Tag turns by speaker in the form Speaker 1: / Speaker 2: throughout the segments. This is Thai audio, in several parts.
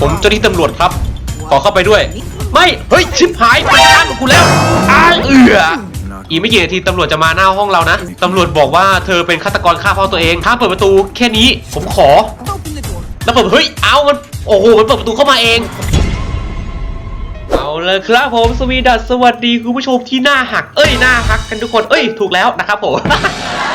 Speaker 1: ผมเจ้าหน้าที่ตำรวจครับ ขอเข้าไปด้วย ไม่ เฮ้ย ชิบหายมันตั้งกูแล้วอ้ายเอืออีกไม่กี่นาทีตำรวจจะมาหน้าห้องเรานะ ตำรวจบอกว่าเธอเป็นฆาตกรฆ่าพ่อตัวเองถ้ามเปิดประตูแค่นี้ผมขอ แล้วเปิดเฮ้ย เอามัน โอ้โห มันเปิดประตูเข้ามาเอง เอาเลยครับผม สวีดัสสวัสดีคุณผู้ชมที่หน้าหัก เอ้ย หน้าหักกันทุกคน เอ้ย ถูกแล้วนะครับผม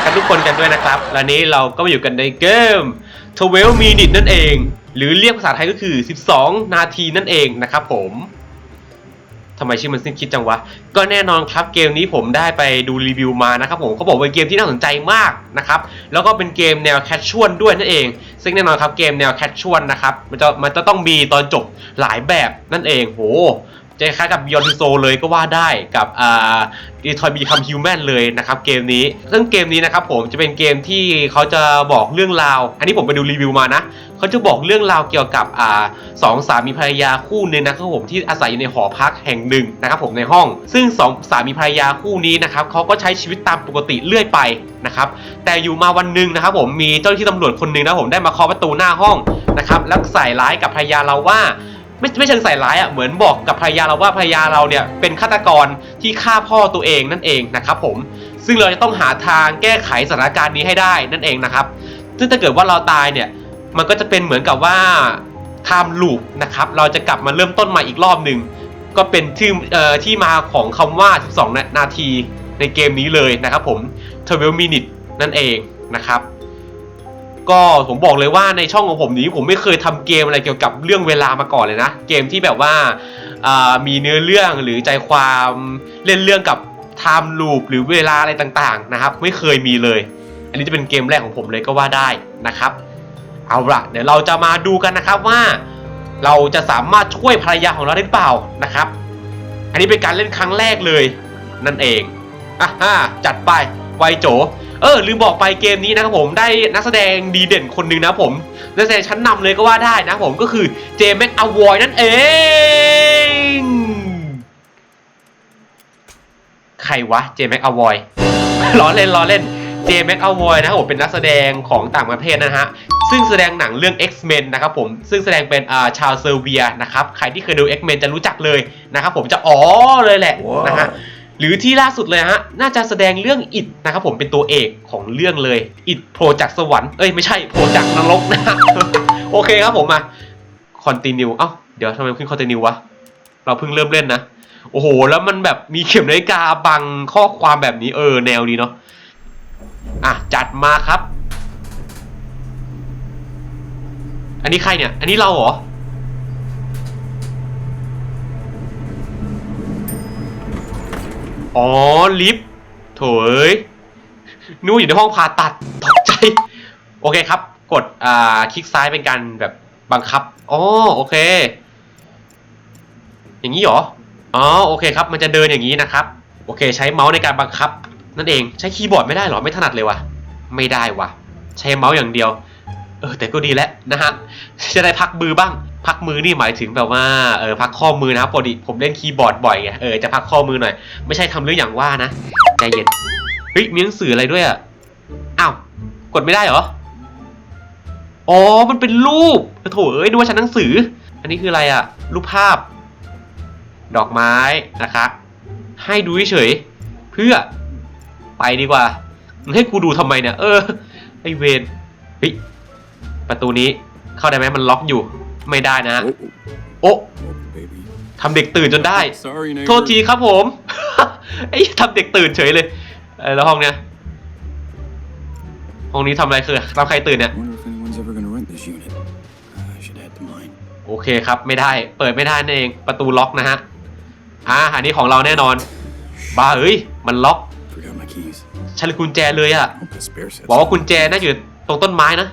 Speaker 1: กันทุกคนกันด้วยนะครับ และนี้เราก็มาอยู่กันในเกม 12 minute นั่นเอง หรือเรียกภาษาไทยก็คือ 12 นาทีนั่นเองนะครับผมทำไมชื่อมันสิ้นคิดจังวะ ก็แน่นอนครับเกมนี้ผมได้ไปดูรีวิวมานะครับผมเขาบอกว่าเป็นเกมที่น่าสนใจมากนะครับ แล้วก็เป็นเกมแนวแคชชวลด้วยนั่นเอง ซึ่งแน่นอนครับเกมแนวแคชชวลนะครับ มันจะมันจะต้องมีตอนจบหลายแบบนั่นเองโห จะคล้ายกับ Beyond Two Soul เลยก็ว่าได้กับอ่า Detroit Become Human เลยนะครับเกมนี้ ซึ่งเกมนี้นะครับผมจะเป็นเกมที่เขาจะบอกเรื่องราว อันนี้ผมไปดูรีวิวมานะเขาจะบอกเรื่องราวเกี่ยวกับอ่าสองสามีภรรยาคู่หนึงนะครับผมที่อาศัยอยู่ในหอพักแห่งหนึ่งนะครับผมในห้อง ซึ่งสองสามีภรรยาคู่นี้นะครับเขาก็ใช้ชีวิตตามปกติเรื่อยไปนะครับแต่อยู่มาวันหนึ่งนะครับผมมีเจ้าหน้าที่ตำรวจคนหนึ่งนะผมได้มาเคาะประตูหน้าห้องนะครับแล้วใส่ร้ายกับภรรยาเราว่า ไม่ไม่เชิงใส่ร้ายอะเหมือนบอกกับภรรยาเราว่าภรรยาเราเนี่ยเป็นฆาตกรที่ฆ่าพ่อตัวเองนั่นเองนะครับผมซึ่งเราจะต้องหาทางแก้ไขสถานการณ์นี้ให้ได้นั่นเองนะครับซึ่งถ้าเกิดว่าเราตายเนี่ยมันก็จะเป็นเหมือนกับว่า time loop นะครับเราจะกลับมาเริ่มต้นใหม่อีกรอบหนึ่งก็เป็นที่เอ่อที่มาของคำว่า 12 นานาทีในเกมนี้เลยนะครับผม12 minute นั่นเองนะครับ ก็ผมบอกเลยว่าในช่องของผมนี้ผมไม่เคยทำเกมอะไรเกี่ยวกับเรื่องเวลามาก่อนเลยนะ เกมที่แบบว่าามีเนื้อเรื่องหรือใจความเล่นเรื่องกับ time loop หรือเวลาอะไรต่างๆนะครับไม่เคยมีเลย อันนี้จะเป็นเกมแรกของผมเลยก็ว่าได้นะครับ เอาละเดี๋ยวเราจะมาดูกันนะครับว่า เราจะสามารถช่วยภรรยาของเราได้หรือเปล่านะครับ อันนี้เป็นการเล่นครั้งแรกเลยนั่นเองอะฮะจัดไปไวโจ เออลืมบอกไปเกมนี้นะครับผมได้นักแสดงดีเด่นคนหนึ่งนะผมนักแสดงชั้นนำเลยก็ว่าได้นะผมก็คือเจมส์แม็กอวอยนั่นเองใครวะเจมส์แม็กอวอยล้อเล่นล้อเล่นเจมส์แม็กอวอยนะครับผมเป็นนักแสดงของต่างประเทศนะฮะซึ่งแสดงหนังเรื่อง X-Men นะครับผมซึ่งแสดงเป็นาชาวเซอร์เบียนะครับใครที่เคยดู X-Men จะรู้จักเลยนะครับผมจะอ๋อเลยแหละนะฮะ หรือที่ล่าสุดเลยฮะ น่าจะแสดงเรื่องอิดนะครับผมเป็นตัวเอกของเรื่องเลยอิดโผล่จากสวรรค์เอ้ยไม่ใช่โผล่จากนรกนะฮะโอเคครับผมมาคอนติเนียเอ้าเดี๋ยวทำไมขึ้นคอนติเนียวะเราเพิ่งเริ่มเล่นนะโอ้โห แล้วมันแบบมีเข็มนาฬิกาบังข้อความแบบนี้เออแนวดีเนาะอะจัดมาครับ อันนี้ใครเนี่ย อันนี้เราเหรอ อ๋อ ลิฟต์โถเอ้ยนู่อยู่ในห้องผ่าตัดตกใจ โอเคครับ กดอ่าคลิกซ้ายเป็นการแบบบังคับอ๋อโอเค อย่างนี้เหรออ๋อโอเคครับ มันจะเดินอย่างนี้นะครับ โอเค ใช้เมาส์ในการบังคับ นั่นเองใช้คีย์บอร์ดไม่ได้เหรอไม่ถนัดเลยวะไม่ได้วะใช้เมาส์อย่างเดียว เออแต่ก็ดีแล้วนะฮะจะได้พักมือบ้าง พักมือนี่หมายถึงแบบว่าเออพักข้อมือนะครับปกติผมเล่นคีย์บอร์ดบ่อยไงเออจะพักข้อมือหน่อย ไม่ใช่ทำเรื่องอย่างว่านะใจเย็นเฮ้ยมีหนังสืออะไรด้วยอะอ้าวกดไม่ได้เหรออ๋อมันเป็นรูปโถเอ้ยดูว่าชั้นหนังสือ อันนี้คืออะไรอะ รูปภาพ ดอกไม้นะครับให้ดูเฉยเพื่อไปดีกว่ามึงให้กูดูทำไมเนี่ย เออไอเวนเฮ้ยประตูนี้เข้าได้ไหมมันล็อกอยู่ ไม่ได้นะฮะ
Speaker 2: Oh,
Speaker 1: โอ้
Speaker 2: oh, baby.
Speaker 1: ทำเด็กตื่นจนได้
Speaker 2: Sorry, neighbor.
Speaker 1: โทษทีครับผมไอ้ทำเด็กตื่นเฉยเลยเออแล้วห้องเนี้ยห้องนี้ทำอะไรคือทำใครตื่นเนี่ย
Speaker 2: Wonder if anyone's ever gonna rent this unit. I should add to mine.
Speaker 1: โอเคครับไม่ได้เปิดไม่ได้นั่นเองประตูล็อกนะฮะอ่าอันนี้ของเราแน่นอนบ้าเอ้ยมันล็อก
Speaker 2: Forgot my keys.
Speaker 1: ใช้กุญแจเลยอะ
Speaker 2: Hope the spare set's
Speaker 1: บอกว่ากุญแจน่าอยู่ตรงต้นไม้นะ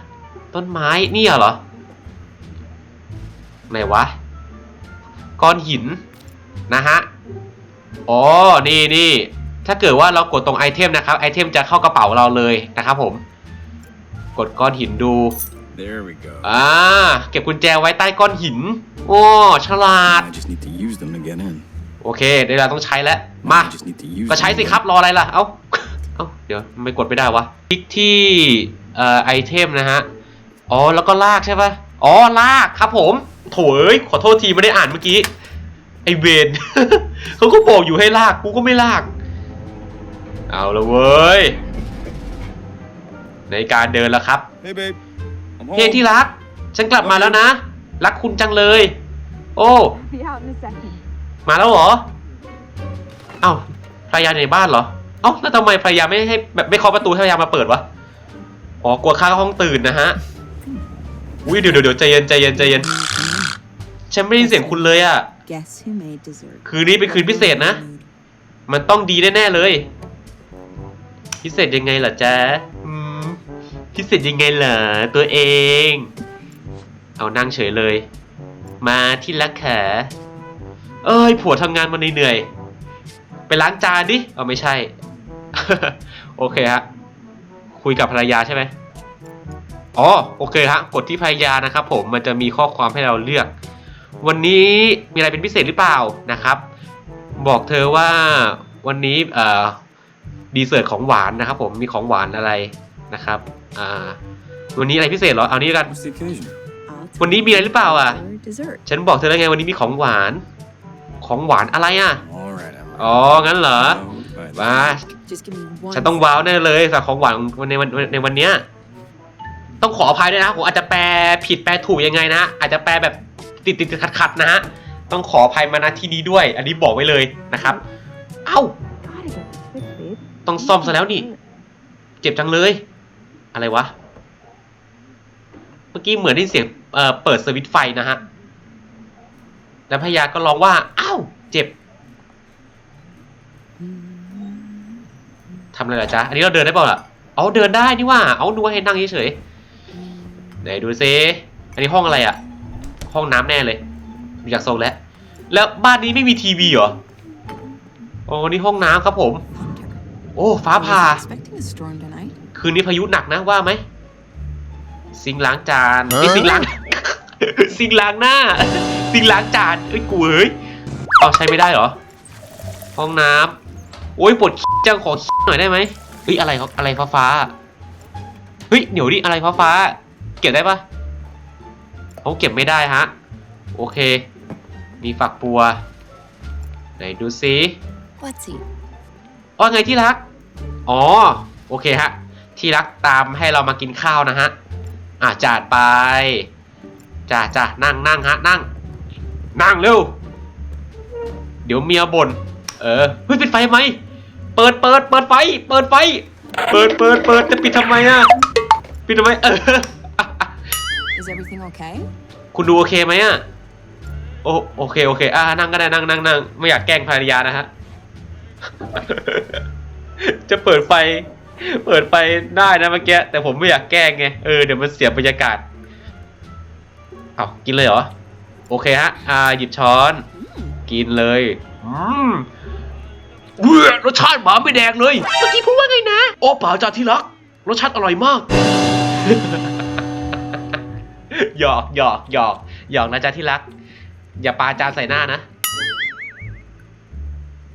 Speaker 1: ต้นไม้นี่เหรอ ไหนวะ ก้อนหินนะฮะ อ๋อ นี่นี่ถ้าเกิดว่าเรากดตรงไอเทมนะครับ ไอเทมจะเข้ากระเป๋าเราเลยนะครับผม กดก้อนหินดู
Speaker 2: There we go.
Speaker 1: อ่า เก็บกุญแจไว้ใต้ก้อนหิน โอ้ ฉลาด
Speaker 2: I just need to use them to get in.
Speaker 1: โอเคเดี๋ยวเราต้องใช้แล้ว มา
Speaker 2: I just need to use
Speaker 1: ก็ใช้
Speaker 2: them
Speaker 1: สิ
Speaker 2: to-
Speaker 1: ครับ รออะไรล่ะ เอ้า เอ้า เดี๋ยวไม่กดไม่ได้วะ คลิกที่เอ่อไอเทมนะฮะ อ๋อ แล้วก็ลากใช่ปะอ๋อ ลากครับผม โถเอ้ยขอโทษทีไม่ได้อ่านเมื่อกี้ ไอเวนเขาก็บอกอยู่ให้ลากกูก็ไม่ลาก เอาละเว้ย ในการเดินแล้วครับ
Speaker 2: Hey, babe. I'm home.
Speaker 1: เฮ้ที่รัก ฉันกลับมาแล้วนะ รักคุณจังเลย โอ้
Speaker 3: Be out in a second.
Speaker 1: มาแล้วเหรอ เอ้าภรรยาในบ้านเหรอ เอ้าแล้วทำไมภรรยาไม่ให้แบบไม่เคาะประตูให้ภรรยามาเปิดวะ อ๋อกลัวข้างห้องตื่นนะฮะ อุ้ยเดี๋ยวเดี๋ยวเดี๋ยวใจเย็นใจเย็นใจเย็นฉันไม่ได้ยินเสียงคุณเลยอะ
Speaker 4: Guess who made dessert?
Speaker 1: คืนนี้เป็นคืนพิเศษนะ มันต้องดีแน่ๆเลย พิเศษยังไงล่ะจ๊ะอืมพิเศษยังไงเหรอตัวเอง เอานั่งเฉยเลย มาที่รักแขเอ้ยผัวทำงานมาเหนื่อยๆไปล้างจานดิ เอาไม่ใช่ โอเคฮะ คุยกับภรรยาใช่ไหม อ๋อโอเคฮะกดที่ภรรยานะครับผมมันจะมีข้อความให้เราเลือก วันนี้มีอะไรเป็นพิเศษหรือเปล่านะครับ บอกเธอว่าวันนี้เอ่อดีเซอร์ตของหวานนะครับ ผมมีของหวานอะไรนะครับอ่าวันนี้อะไรพิเศษเหรอเอานี้กัน
Speaker 2: What's the occasion?
Speaker 4: I'll
Speaker 1: วันนี้มีอะไรหรือเปล่าอะ
Speaker 4: for dessert.
Speaker 1: ฉันบอกเธอแล้วไงวันนี้มีของหวาน ของหวานอะไรอะ
Speaker 2: All right, I'm
Speaker 1: อ๋อ งั้นเหรอ
Speaker 2: Bye.
Speaker 1: ว้า
Speaker 4: Just give me one.
Speaker 1: ฉันต้องว้าวแน่เลยสำหรับของหวานในวันในวันเนี้ย ต้องขออภัยด้วยนะผมอาจจะแปลผิดแปลถูกยังไงนะ อาจจะแปลแบบติดติดขัดขัดนะฮะต้องขออภัยมาณที่นี้ด้วย อันนี้บอกไว้เลยนะครับ เอ้า ต้องซ่อมซะแล้วนี่ เจ็บจังเลย อะไรวะ เมื่อกี้เหมือนได้เสียงเอ่อเปิดสวิตไฟนะฮะ แล้วพยาก็ร้องว่าอ้าวเจ็บทำอะไรล่ะจ๊ะ อันนี้เราเดินได้เปล่าล่ะ เอาเดินได้นี่ว่า เอาดูว่าให้นั่งเฉยๆ ไหนดูซิอันนี้ห้องอะไรอะห้องน้ำแน่เลยดูจากทรงแล้ว แล้วบ้านนี้ไม่มีทีวีเหรอโอ้นี่ห้องน้ำครับผม
Speaker 4: Wonder.
Speaker 1: โอ้ฟ้า
Speaker 4: I
Speaker 1: ผ่า
Speaker 4: was expecting a storm tonight.
Speaker 1: คืนนี้พายุหนักนะว่าไหมซิงค์ล้างจานไอ้ยซิงค์ล้างซิงค์ล้างหน้าซิงค์ล้างจานเอ้ยกูเอ้ยเอาใช้ไม่ได้เหรอ ห้องน้ำโอ้ยปวดขี้จังขอขี้หน่อยได้ไหมเฮ้ยอะไรครับอะไรฟ้าฟ้าๆเฮ้ยเดี๋ยวดิอะไรฟ้าฟ้าๆ เก็บได้ปะเขาเก็บไม่ได้ฮะ โอเค มีฝักบัว ไหนดูซิ
Speaker 4: Let's eat.
Speaker 1: ว่าไงที่รัก อ๋อ โอเคฮะ ที่รักตามให้เรามากินข้าวนะฮะ อะจัดไปจ้าจ้านั่งนั่งฮะ นั่ง นั่งเร็ว เดี๋ยวเมียบ่น เออ เฮ้ยปิดไฟทำไมเปิดเปิดเปิดไฟ เปิดไฟ เปิดเปิดเปิดจะปิดทำไมอะ ปิดทำไม เออ
Speaker 4: Is everything okay?
Speaker 1: คุณดูโอเคไหมอะ โอโอเคโอเคอ่านั่งก็ได้นั่งนั่งนั่งไม่อยากแกล้งภรรยานะฮะ จะเปิดไฟ เปิดไฟได้นะเมื่อกี้แต่ผมไม่อยากแกล้งไงเออเดี๋ยวมันเสียบรรยากาศเอากินเลยเหรอ โอเคฮะ อ่าหยิบช้อน กินเลยอืมเบื่อรสชาติหมาไม่แดงเลย เมื่อกี้พูดว่าไงนะ โอ้เปล่าจ้าที่รัก รสชาติอร่อยมาก หยอกหยอกหยอกหยอกนะจ๊ะที่รัก อย่าปาจานใส่หน้านะ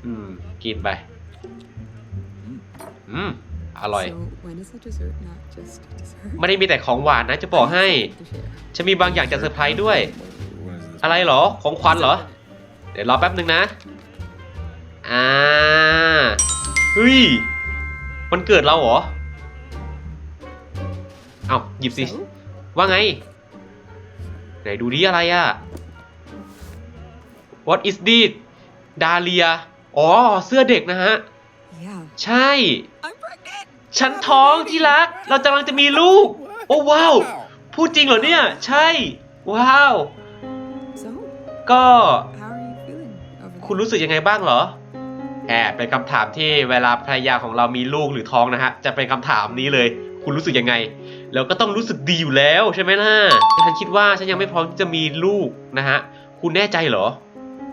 Speaker 1: อืม กินไป อืม อร่อย
Speaker 4: So when is the dessert not just dessert?
Speaker 1: ไม่ได้มีแต่ของหวานนะ จะบอกให้
Speaker 4: To share.
Speaker 1: ฉันมีบางอย่างจะเซอร์ไพรส์ด้วย
Speaker 2: What is this?
Speaker 1: อะไรเหรอ ของขวัญเหรอ เดี๋ยวรอแป๊บหนึ่งนะ อ่าเฮ้ยมันเกิดเราเหรอ เอาหยิบสิ
Speaker 4: So,
Speaker 1: ว่าไง ไหนดูดิอะไรอะ What is this ดาเลีย อ๋อ เสื้อเด็กนะฮะ
Speaker 4: yeah.
Speaker 1: ใช่
Speaker 4: I'm pregnant.
Speaker 1: ฉันท้องที่รัก เรากำลังจะมีลูก โอ้ว้าว พูดจริงเหรอเนี่ย ใช่ ว้าว
Speaker 4: So,
Speaker 1: ก็
Speaker 4: how are you feeling over
Speaker 1: คุณ
Speaker 4: there?
Speaker 1: รู้สึกยังไงบ้างเหรอแอบเป็นคำถามที่เวลาภรรยาของเรามีลูกหรือท้องนะฮะ จะเป็นคำถามนี้เลย คุณรู้สึกยังไง แล้วก็ต้องรู้สึกดีอยู่แล้วใช่ไหมล่ะฉันคิดว่าฉันยังไม่พร้อมที่จะมีลูกนะฮะ คุณแน่ใจเหรอ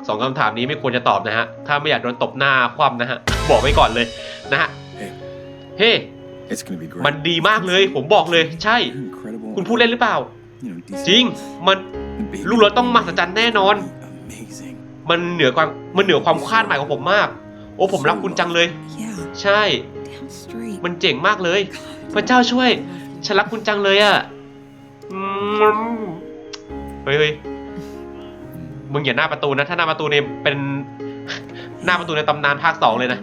Speaker 1: สองคำถามนี้ไม่ควรจะตอบนะฮะ ถ้าไม่อยากโดนตบหน้าคว่ำนะฮะ บอกไว้ก่อนเลยนะฮะ
Speaker 2: Hey,
Speaker 1: เฮ้
Speaker 2: it's gonna be great.
Speaker 1: มันดีมากเลย ผมบอกเลย ใช่
Speaker 2: You're incredible.
Speaker 1: คุณพูดเล่นหรือเปล่า
Speaker 2: You know, decent.
Speaker 1: จริง มัน
Speaker 2: The baby
Speaker 1: ลูกเราต้องมหัศจรรย์แน่นอน
Speaker 2: Amazing.
Speaker 1: มันเหนือความมันเหนือความคาดหมายของผมมาก โอ้ผมรักคุณจังเลย
Speaker 4: Yeah,
Speaker 1: ใช่
Speaker 4: damn straight.
Speaker 1: มันเจ๋งมากเลย
Speaker 4: God,
Speaker 1: พระเจ้าช่วย ฉันรักคุณจังเลยอะ่ะเฮ้ยเฮ้ยมึงอย่าหน้าประตูนะ ถ้าหน้าประตูเนี่ยเป็น หน้าประตูในตำนานภาคสองเลยนะ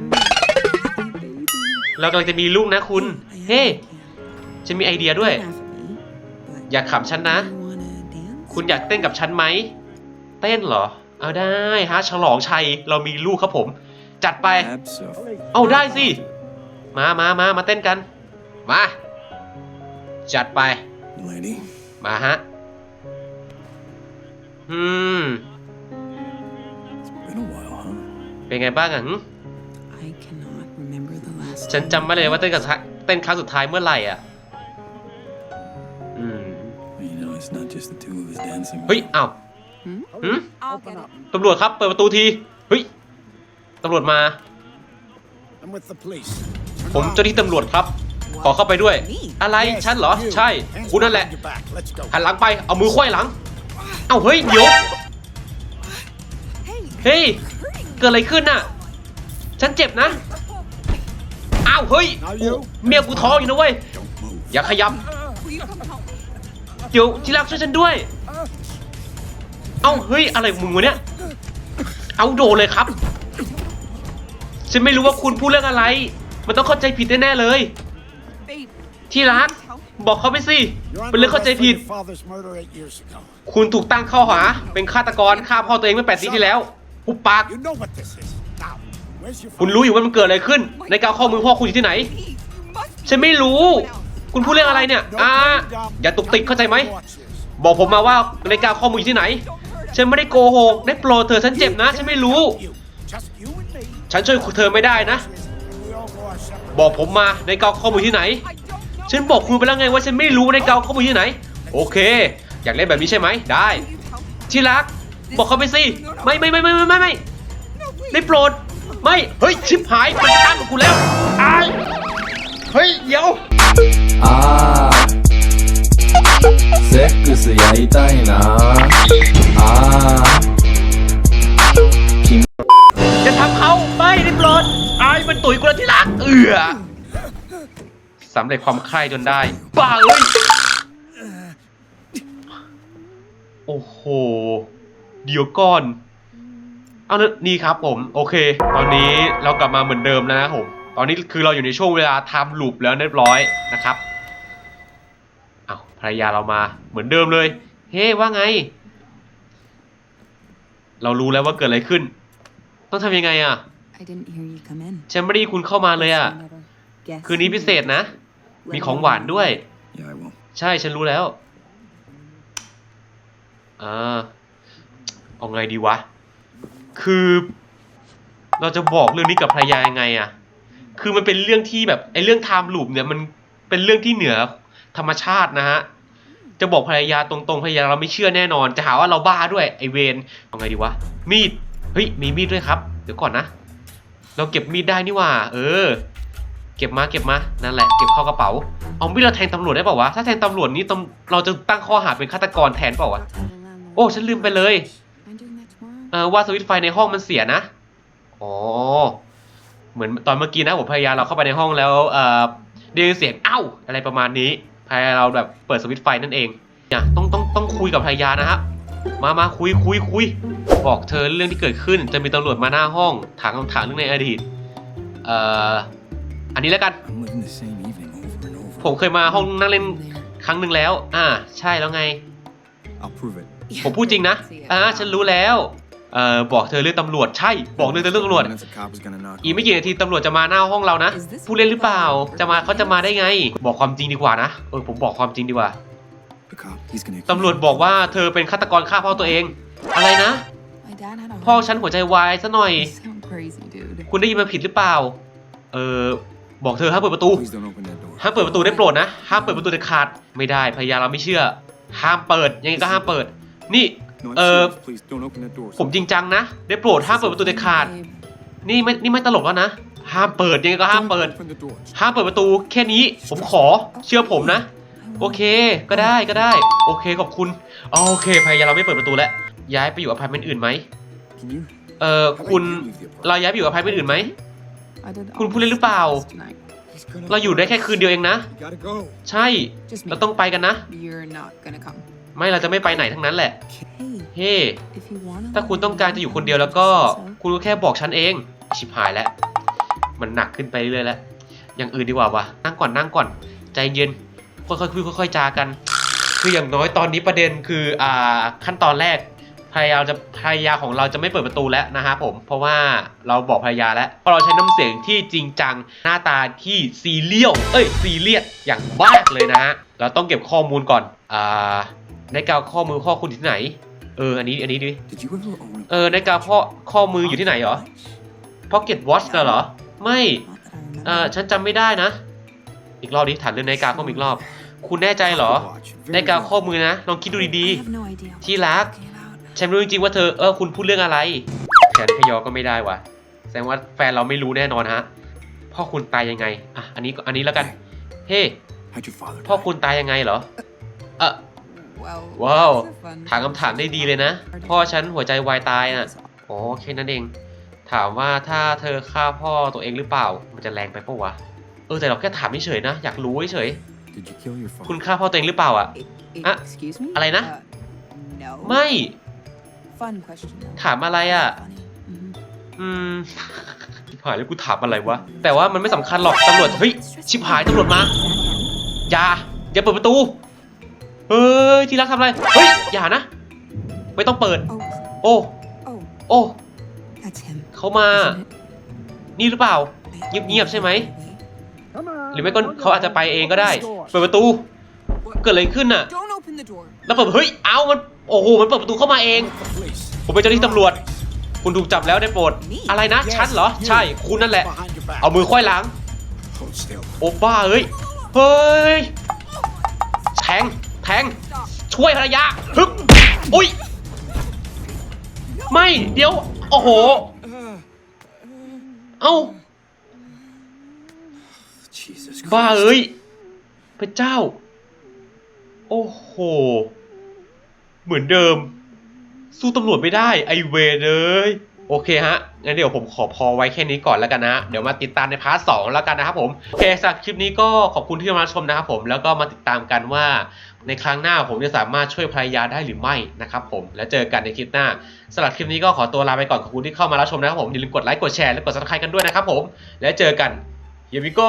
Speaker 1: เรากำลังจะมีลูกนะคุณ เฮ้ ฉันมีไอเดียด้วย อย่าขำฉันนะ คุณอยากเต้นกับฉันไหม เต้นเหรอ เอาได้ฮะ ฉลองชัย เรามีลูกครับผม จัดไป เอาได้สิ มามามามาเต้นกัน มา จัดไป
Speaker 2: Lady,
Speaker 1: มาฮะ อืม
Speaker 2: it's been a while, huh?
Speaker 1: เป็นไงบ้างอะหึ
Speaker 4: I cannot remember the last
Speaker 1: ฉัน
Speaker 4: time
Speaker 1: จำไม่เลยว่าเต้นกับเต้นครั้งสุดท้ายเมื่อไหร่อะ อืม
Speaker 2: You know, it's not just the two of us dancing.
Speaker 1: เฮ้ยอ้าวหืม
Speaker 4: I'll get it.
Speaker 1: ตำรวจครับ เปิดประตูที เฮ้ย ตำรวจมา
Speaker 5: I'm with the police.
Speaker 1: ผมเจ้าหน้าที่ตำรวจครับ ขอเข้าไปด้วย อะไร
Speaker 5: Yes,
Speaker 1: ฉันเหรอ
Speaker 5: you.
Speaker 1: ใช่
Speaker 5: Hands
Speaker 1: คุณนั่นแหละ
Speaker 5: behind your back. Let's go.
Speaker 1: หันหลังไป เอามือควายหลัง เอ้าเฮ้ยเดี๋ยว
Speaker 4: Hey,
Speaker 1: เฮ้ย เกิดอะไรขึ้นน่ะ ฉันเจ็บนะอ้าวเฮ้ยเมียกูท้องอยู่นะเว้ย
Speaker 2: Don't move.
Speaker 1: อย่าขยับ
Speaker 4: will you come help me?
Speaker 1: เดี๋ยวที่รักช่วยฉันด้วย เอ้าเฮ้ยอะไรของมึงวะเนี่ย เอาโดนเลยครับ ฉันไม่รู้ว่าคุณพูดเรื่องอะไร มันต้องเข้าใจผิดแน่ๆเลย
Speaker 4: Babe,
Speaker 1: ที่รัก บอกเขาไปสิ
Speaker 5: You're
Speaker 1: เป็นเรื่อง
Speaker 5: under
Speaker 1: เข้าใจ
Speaker 5: arrest for
Speaker 1: ผิด
Speaker 5: your father's murder eight years ago.
Speaker 1: คุณถูกตั้งข้อหา เป็นฆาตกรฆ่าพ่อตัวเองเมื่อแปดปีที่แล้วหุบปาก
Speaker 5: You know what this is. Now, where's your
Speaker 1: คุณ
Speaker 5: father?
Speaker 1: รู้อยู่ว่ามันเกิดอะไรขึ้น ในการข้อมือพ่อคุณอยู่ที่ไหน
Speaker 4: please, you must
Speaker 1: ฉันไม่รู้ คุณพูดเรื่องอะไรเนี่ย
Speaker 5: Don't
Speaker 1: อ่า
Speaker 5: blame dumb.
Speaker 1: อย่าตุกติกเข้าใจไหม
Speaker 5: Watch this.
Speaker 1: บอกผมมาว่าในการข้อมืออยู่ที่ไหน ฉันไม่ได้โกหก ได้โปรดเธอะฉันเจ็บนะ ฉันไม่รู้
Speaker 5: You. Just you and me.
Speaker 1: ฉันช่วยเธอไม่ได้นะ
Speaker 5: And we all go our separate
Speaker 1: บอกผมมาในเกาข้อมือที่ไหน
Speaker 4: I don't know.
Speaker 1: ฉันบอกคุณไปแล้วไงว่าฉันไม่รู้ในเกาข้อมือที่ไหน โอเค อยากเล่นแบบนี้ใช่ไหม ได้
Speaker 4: Will you help me?
Speaker 1: ที่รัก บอกเขาไปสิ ไม่ไม่ไม่ไม่ไม่ไม่ไม่
Speaker 4: No, please.
Speaker 1: ได้โปรด ไม่ เฮ้ย ชิบหาย มันตั้งกูแล้วอายเฮ้ย เดี๋ยว
Speaker 6: あーセックスやりたいなあー君
Speaker 1: จะทำเขาไม่ได้โปรดอายมันตุ๋ยกูแล้วที่รัก เอือ สำเร็จความใคร่จนได้บ้าเอ้ยโอ้โห เดี๋ยวก่อน เอาเนอะนี่ครับผม โอเค ตอนนี้เรากลับมาเหมือนเดิมแล้วนะครับผม ตอนนี้คือเราอยู่ในช่วงเวลาไทม์ลูปแล้วเรียบร้อยนะครับ เอาวภรรยาเรามาเหมือนเดิมเลย เฮ้ ว่าไง เรารู้แล้วว่าเกิดอะไรขึ้น ต้องทำยังไงอะ
Speaker 4: I didn't hear you come in.
Speaker 1: ฉันไม่ได้ยินคุณเข้ามาเลยอะ
Speaker 4: Guess
Speaker 1: คืนนี้พิเศษนะ มีของหวานด้วย
Speaker 2: Yeah, I will.
Speaker 1: ใช่ฉันรู้แล้วอ่าเอาไงดีวะ คือ เราจะบอกเรื่องนี้กับภรรยายังไงอะคือมันเป็นเรื่องที่แบบไอ้เรื่องไทม์ลูปเนี่ยมันเป็นเรื่องที่เหนือธรรมชาตินะฮะ จะบอกภรรยาตรงๆภรรยาเราไม่เชื่อแน่นอน จะหาว่าเราบ้าด้วยไอเวนเอาไงดีวะ มีด เฮ้ย มีมีดด้วยครับ เดี๋ยวก่อนนะ เราเก็บมีดได้นี่หว่า เออ เก็บมาเก็บมานั่นแหละเก็บเข้ากระเป๋า เอามีดเราแทงตำรวจได้เปล่าวะถ้าแทงตำรวจนี่ตำเราจะตั้งข้อหาเป็นฆาตกรแทนเปล่าวะโอ้ฉันลืมไปเลยเออว่าสวิตช์ไฟในห้องมันเสียนะอ๋อเหมือนตอนเมื่อกี้นะผมพยายามเราเข้าไปในห้องแล้วเออได้ยินเสียงเอ้าอะไรประมาณนี้พยายามเราแบบเปิดสวิตช์ไฟนั่นเองเนี่ยต้องต้องต้องคุยกับภรรยานะฮะมามาคุยคุยคุยบอกเธอเรื่องที่เกิดขึ้น จะมีตำรวจมาหน้าห้องถามคำถามเรื่องในอดีตเอ่อ อันนี้แล้วกัน
Speaker 2: I'm living the same evening over and over.
Speaker 1: ผมเคยมาห้องนั่งเล่นครั้งหนึ่งแล้ว อ่า ใช่แล้วไง
Speaker 2: I'll prove it.
Speaker 1: ผมพูดจริงนะ อ่า ฉันรู้แล้ว เอ่อ บอกเธอเรื่องตำรวจ ใช่ บอกเรื่องเรื่องตำรวจ
Speaker 2: Minutes a cop is gonna knock
Speaker 1: อีกไม่กี่นาทีตำรวจจะมาหน้าห้องเรานะ ผู้เล่นหรือเปล่า จะมาเขาจะมาได้ไง บอกความจริงดีกว่านะ เออ ผมบอกความจริงดีกว่า
Speaker 2: The cop, he's gonna. accuse
Speaker 1: ตำรวจ
Speaker 2: me.
Speaker 1: บอกว่าเธอเป็นฆาตกรฆ่าพ่อตัวเอง อะไรนะ
Speaker 4: My dad had a
Speaker 1: พ่อ
Speaker 4: heart
Speaker 1: ฉันหัวใจวายซะหน่อย
Speaker 4: You sound crazy, dude.
Speaker 1: คุณได้ยินมาผิดหรือเปล่า เออ บอกเธอห้ามเปิดประตู
Speaker 2: Please don't open that door.
Speaker 1: ห้ามเปิดประตูได้โปรดนะ ห้ามเปิดประตูเด็ดขาด ไม่ได้พยาเราไม่เชื่อ ห้ามเปิด ยังไงก็ห้ามเปิด นี่
Speaker 2: No, I'm
Speaker 1: เออ
Speaker 2: serious. Please don't open that door.
Speaker 1: ผมจริงจังนะ ได้โปรดห้ามเปิดประตูเด็ดขาด นี่ไม่ นี่ไม่ตลกแล้วนะ ห้ามเปิด ยังไงก็ห้าม
Speaker 2: Don't
Speaker 1: เปิด
Speaker 2: Open the door.
Speaker 1: ห้ามเปิดประตูแค่นี้ ผมขอ เชื่อผมนะ โอเค ก็ได้ ก็ได้ โอเค ขอบคุณอ๋อโอเค พยายามเราไม่เปิดประตูแล้ว ย้ายไปอยู่อพาร์ตเมนต์อื่นไหม
Speaker 2: Can you?
Speaker 1: เอ่อคุณเราย้ายไปอยู่อพาร์ตเมนต์อื่นไหม
Speaker 4: I did
Speaker 1: คุณพูดเล่นหรือเปล่า
Speaker 4: tonight.
Speaker 2: He's gonna
Speaker 1: เราอยู่ได้แค่คืนเดียวเองนะ
Speaker 2: You gotta go.
Speaker 1: ใช่
Speaker 4: Just me.
Speaker 1: เราต้องไปกันนะ
Speaker 4: You're not gonna come.
Speaker 1: ไม่เราจะไม่ไปไหนทั้งนั้นแหละ
Speaker 4: Hey,
Speaker 1: เฮ้
Speaker 4: if you wanna.
Speaker 1: ถ้าคุณต้องการจะอยู่คนเดียวแล้วก็ คุณก็แค่บอกฉันเอง ชิบหายแล้ว มันหนักขึ้นไปเรื่อยๆแล้ว อย่างอื่นดีกว่าวะนั่งก่อนนั่งก่อน ใจเย็น ค่อยๆคุยค่อยๆจากัน คืออย่างน้อยตอนนี้ประเด็นคือ อ่า ขั้นตอนแรก ภรรยาจะภรรยาของเราจะไม่เปิดประตูแล้วนะฮะผมเพราะว่าเราบอกภรรยาแล้วเพราะเราใช้น้ำเสียงที่จริงจังหน้าตาที่ซีเรียลเอ้ยซีเรียสอย่างมาเลยนะฮะเราต้องเก็บข้อมูลก่อนอ่าในกาวข้อมือข้อคุณอยู่ที่ไหน เอออันนี้อันนี้ดิเออในกาวข้อข้อมืออยู่ที่ไหนเหรอ Pocket Watch เหรอไม่เออฉันจำไม่ได้นะ อีกรอบดิถามเรื่องนาฬิกาข้อมืออีกรอบ คุณแน่ใจเหรอนาฬิกาข้อมือนะลองคิดดูดีๆที่รัก ฉันไม่รู้จริงๆว่าเธอเออคุณพูดเรื่องอะไรแขนขยอก็ไม่ได้วะแสดงว่าแฟนเราไม่รู้แน่นอนฮะ พ่อคุณตายยังไง อะ อันนี้ก็อันนี้แล้วกัน เฮ้
Speaker 2: How'd your father
Speaker 1: พ่อ
Speaker 2: die?
Speaker 1: คุณตายยังไงเหรอ เออ
Speaker 4: Well.
Speaker 1: ว้าว
Speaker 4: that's a fun
Speaker 1: ถามคำถามได้ดีเลยนะ พ่อฉันหัวใจวายตายน่ะ อ๋อแค่นั้นเอง ถามว่าถ้าเธอฆ่าพ่อตัวเองหรือเปล่า มันจะแรงไปปะวะ เออแต่เราแค่ถามเฉยๆนะ อยากรู้เฉย
Speaker 2: Did you kill your
Speaker 1: ๆ
Speaker 2: father?
Speaker 1: คุณฆ่าพ่อตัวเองหรือเปล่าอะ
Speaker 4: E-
Speaker 1: Ah,
Speaker 4: Excuse me?
Speaker 1: อะไรนะ
Speaker 4: Uh, no.
Speaker 1: ไม่
Speaker 4: Fun question though.
Speaker 1: ถามอะไรอะ
Speaker 4: Funny. Mhm.
Speaker 1: อืม ชิบหายแล้วกูถามอะไรวะ แต่ว่ามันไม่สำคัญหรอกตำรวจ เฮ้ย ชิบหายตำรวจมา อย่า อย่าเปิดประตู เฮ้ย ที่รักทำอะไร เฮ้ย อย่านะ ไม่ต้องเปิด
Speaker 4: Oh,
Speaker 1: โอ้
Speaker 4: oh,
Speaker 1: โอ้
Speaker 4: that's him.
Speaker 1: เขามา
Speaker 4: isn't it?
Speaker 1: นี่หรือเปล่า
Speaker 4: I-
Speaker 1: เงียบๆใช่ไหม
Speaker 5: Come on.
Speaker 1: หรือไม่ก็เขาอาจจะไปเองก็ได้
Speaker 5: Open the doors.
Speaker 1: เปิดประตู เกิดอะไรขึ้นน่ะ
Speaker 4: Don't open the door.
Speaker 1: แล้วเปิดเฮ้ย เอามัน โอ้โห มันเปิดประตูเข้ามาเอง
Speaker 2: The police.
Speaker 1: ผมเป็นเจ้าหน้าที่ตำรวจ คุณถูกจับแล้วได้โปรด อะไรนะ ฉันเหรอ ใช่ คุณนั่นแหละ
Speaker 5: Behind your back.
Speaker 1: เอามือค่อยหลัง
Speaker 2: Hold still.
Speaker 1: โอ้บ้าเอ้ย เฮ้ย แทง แทง ช่วยภรรยาฮึบอุ้ย ไม่ เดี๋ยว โอ้โห เอ้า
Speaker 2: Jesus
Speaker 1: บ้า
Speaker 2: Christ.
Speaker 1: เอ้ย พระเจ้า โอ้โห เหมือนเดิม สู้ตำรวจไม่ได้ไอเวเลยโอเคฮะ งั้นเดี๋ยวผมขอพอไว้แค่นี้ก่อนแล้วกันนะ เดี๋ยวมาติดตามในพาร์ทสองแล้วกันนะครับผม โอเคสำหรับคลิปนี้ก็ขอบคุณที่มาชมนะครับผม แล้วก็มาติดตามกันว่าในครั้งหน้าผมจะสามารถช่วยภรรยาได้หรือไม่นะครับผม แล้วเจอกันในคลิปหน้าสำหรับคลิปนี้ก็ขอตัวลาไปก่อนขอบคุณที่เข้ามารับชมนะครับผม อย่าลืมกดไลค์ กดแชร์ และกดซับสไครต์กันด้วยนะครับผม แล้วเจอกัน Here we go